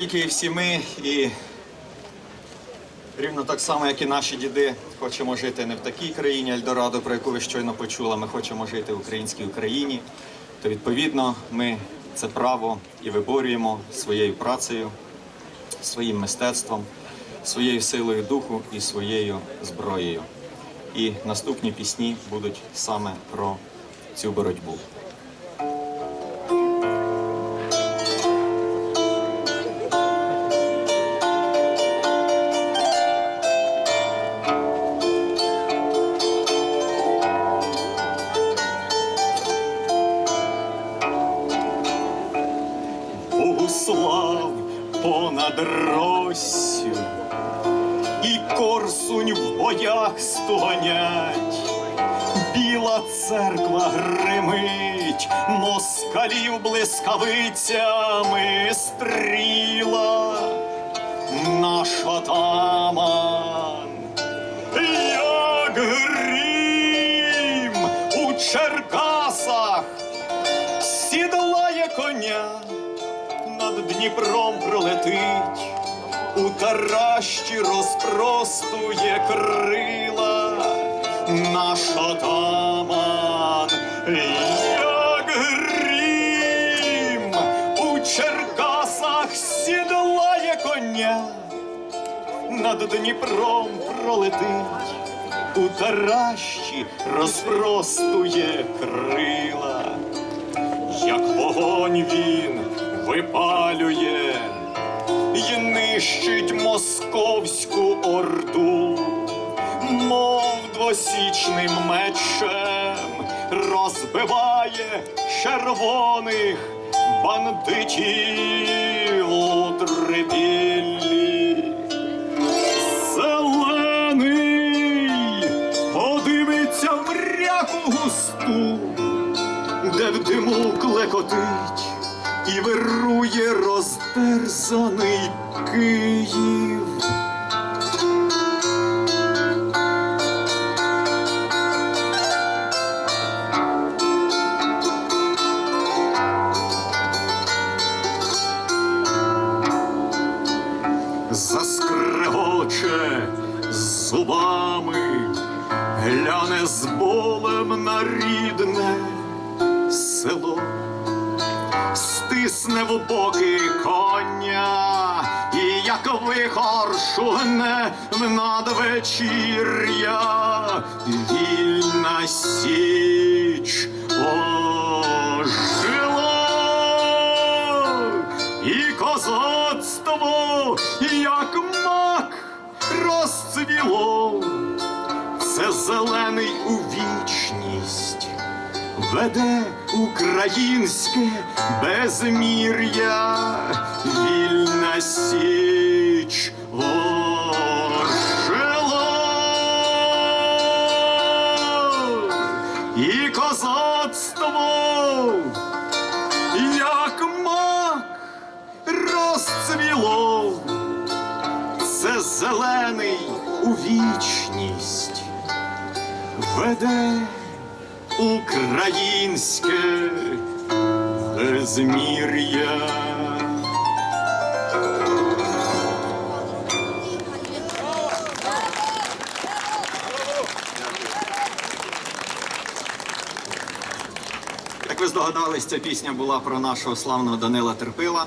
Тільки всі ми і рівно так само, як і наші діди, хочемо жити не в такій країні Ельдорадо, про яку ви щойно почули. Ми хочемо жити в українській Україні. То відповідно ми це право і виборюємо своєю працею, своїм мистецтвом, своєю силою духу і своєю зброєю. І наступні пісні будуть саме про цю боротьбу. Понад Россю, і корсунь в боях стуганять, біла церква гримить, москалів блискавицями стріла, наш отаман, як грім у Черкасах Дніпром пролетить, у таращі розпростує крила, наш отаман, як грім, у Черкасах сідлає коня, над Дніпром пролетить, у таращі розпростує крила. Як вогонь він випалює і нищить московську орду, мов двосічним мечем розбиває червоних бандитів у трибіллі. Зелений подивиться в ряку густу де в диму клекотить і вирує розтерзаний Київ. Заскрегоче зубами, гляне з болем на рідне стисне в боки коня, і як вихор шугне в надвечір'я, вільна січ ожила, і козацтво, як мак, розцвіло, це зелений у вічність веде українське безмір'я, вільна січ і козацтво, як мак, розцвіло, це зелений у вічність. Веде українське безмір'я. Як ви здогадались, ця пісня була про нашого славного Данила Терпила.